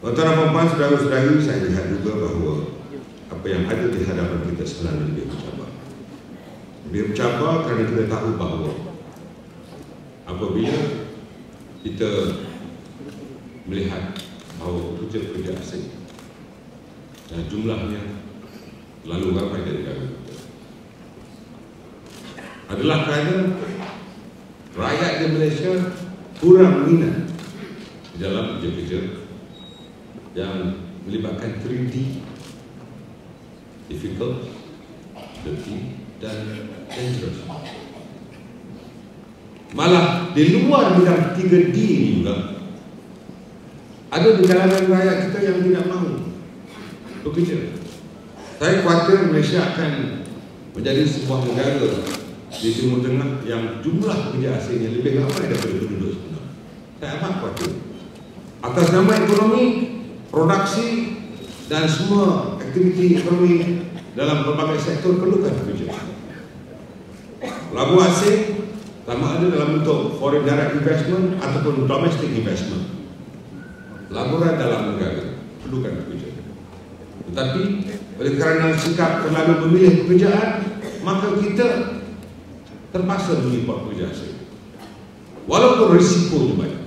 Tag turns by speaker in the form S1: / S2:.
S1: Tuan-tuan dan puan saudara-saudari, saya lihat juga bahawa apa yang ada di hadapan kita selalu lebih bercabar. Lebih bercabar kerana kita tahu bahawa apabila kita melihat bahawa pekerja-pekerja asing dan jumlahnya lalu ramai dari negara kita adalah kerana rakyat di Malaysia kurang minat di dalam kerja-kerja yang melibatkan 3D difficult, dirty dan dangerous. Malah di luar bidang 3D ini juga ada di kalangan rakyat kita yang tidak mahu bekerja. Saya khawatir Malaysia akan menjadi sebuah negara di Timur Tengah yang jumlah pekerja asingnya lebih ramai daripada penduduk sebenar. Saya amat khawatir. Atas nama ekonomi produksi dan semua aktiviti ekonomi dalam berbagai sektor perlukan kerja. Lagu asing sama ada dalam bentuk foreign direct investment ataupun domestic investment. Laporan dalam negara perlukan kerja. Tetapi oleh kerana sikap terlalu memilih pekerjaan, maka kita terpaksa mengimport pekerja asing. Walaupun risikonya banyak.